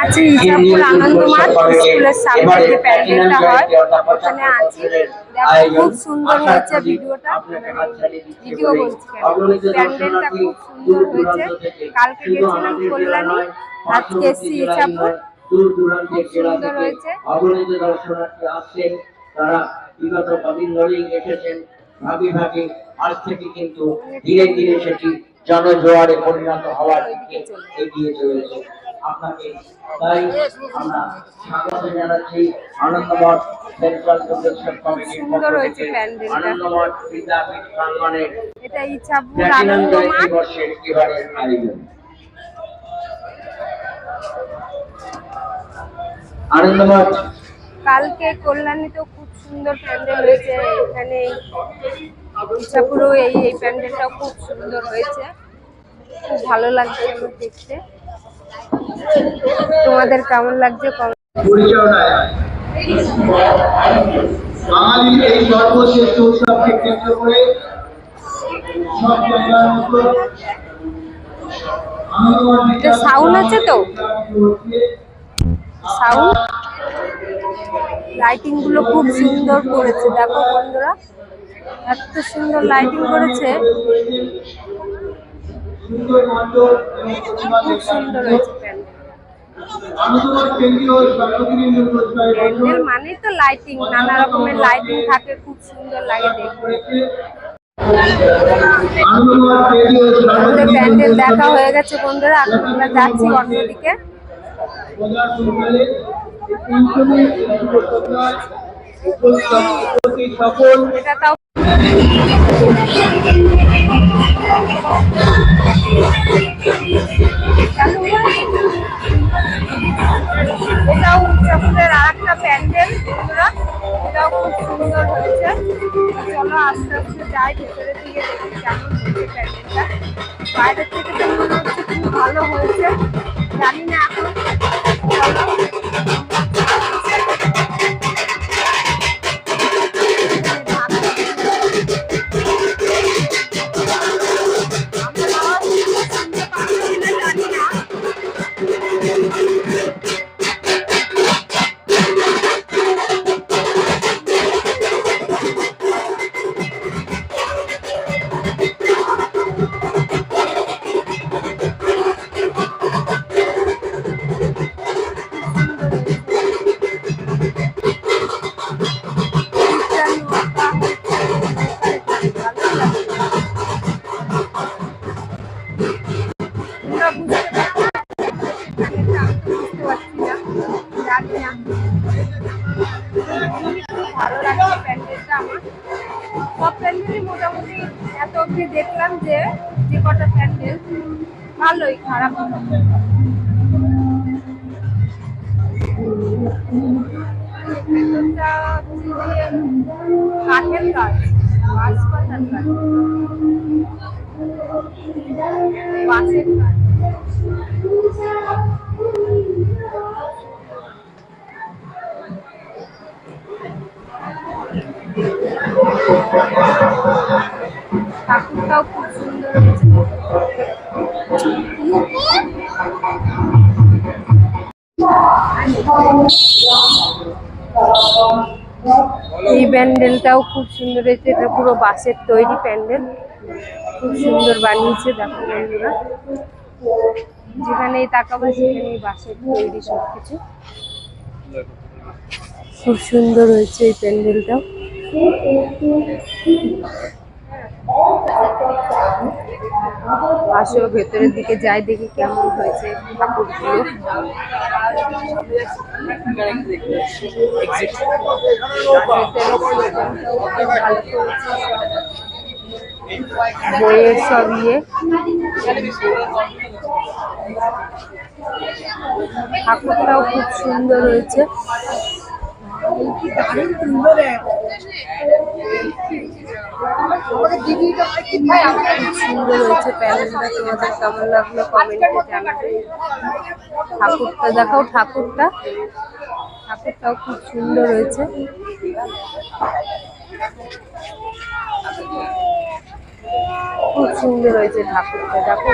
আছি ইসাপুর আনন্দমাঠ স্কুলের সামনে যে প্যান্ডেলটা হয় ওখানে আছি। খুব সুন্দর হয়েছে ভিডিওটা। ভিডিও বলছি প্যান্ডেলটা খুব সুন্দর হয়েছে। কালকে গেছিলাম কল্যাণী আজকে এসছি ইসাপুর খুব সুন্দর হয়েছে। অগণিত দর্শনার্থী আসছেন। তারা বিগত কদিন ধরেই এসেছেন। ভাগে ভাগে আজ থেকে কিন্তু ধীরে ধীরে সেটি জনজোয়ারে পরিণত হওয়ার দিকে এগিয়ে চলেছে। আপনাকে তাই আমরা স্বাগত জানাচ্ছি। আনন্দমঠ সেন্ট্রাল প্রোটেকশন কমিটির পক্ষ সুন্দর হয়েছে থেকে প্যান্ডেলটা। আনন্দমঠ বিদ্যাপীঠ প্রাঙ্গণের এটা ইসাপুর প্ল্যাটিনাম বর্ষের এবারের আয়োজন। আনন্দমঠ কালকে কল্যাণীতেও খুব সুন্দর প্যান্ডেল হয়েছে। এখানে ইচ্ছাপুরেও এই এই প্যান্ডেলটাও খুব সুন্দর হয়েছে। খুব ভালো লাগছে আমার দেখতে। তোমাদের কেমন লাগছে? পরিচালনায় বাঙালির এই সর্বশ্রেষ্ঠ উৎসবকে কেন্দ্র করে সব জায়গার মতো এটা sound আছে তো? সাউন্ড লাইটিংগুলো খুব সুন্দর করেছে। দেখো বন্ধুরা এত সুন্দর লাইটিং করেছে। খুব সুন্দর হয়েছে। প্যান্ডেল মানে তো লাইটিং নানা রকমের লাইটিং থাকে খুব সুন্দর লাগে দেখতে। প্যান্ডেল দেখা হয়ে গেছে বন্ধুরা এখন আমরা যাচ্ছি অন্যদিকে। এটা তাও এটাও উচ্চাপুরের আর একটা প্যান্ডেল, বন্ধুরা। এটাও খুব সুন্দর হয়েছে। চলো আস্তে আস্তে যাই, ভেতরের দিকে দেখি কেমন হয়েছে প্যান্ডেলটা। বাইরের থেকে তো মনে হচ্ছে খুব ভালো হয়েছে। জানি না এখন জানি তোমরা বুঝতে পারছ? ভালো লাগছে প্যান্ডেলটা আমার। সব প্যান্ডেলই মোটামুটি এত অবধি দেখলাম যে যে কটা প্যান্ডেল ভালোই খারাপ। ভেতরটা হচ্ছে যে কাঠের কাজ বাঁশ কাজ ঠাকুরটাও খুব সুন্দর এই প্যান্ডেলটাও খুব সুন্দর হয়েছে। এটা পুরো বাঁশের তৈরি প্যান্ডেল। খুব সুন্দর বানিয়েছে, দেখো বন্ধুরা। যেখানেই তাকাবো সেখানেই বাঁশের তৈরি সবকিছু। খুব সুন্দর হয়েছে এই প্যান্ডেলটাও। আসো, ভেতরের দিকে যাই, দেখি কেমন হয়েছে ঠাকুরগুলো বইয়ের সব ইয়ে ঠাকুরটাও খুব সুন্দর হয়েছে। সুন্দর হয়েছে কমেন্টে জানাবে ঠাকুরটা দেখাও, ঠাকুরটা। ঠাকুরটাও খুব সুন্দর হয়েছে। খুব সুন্দর হয়েছে ঠাকুরটা, দেখো।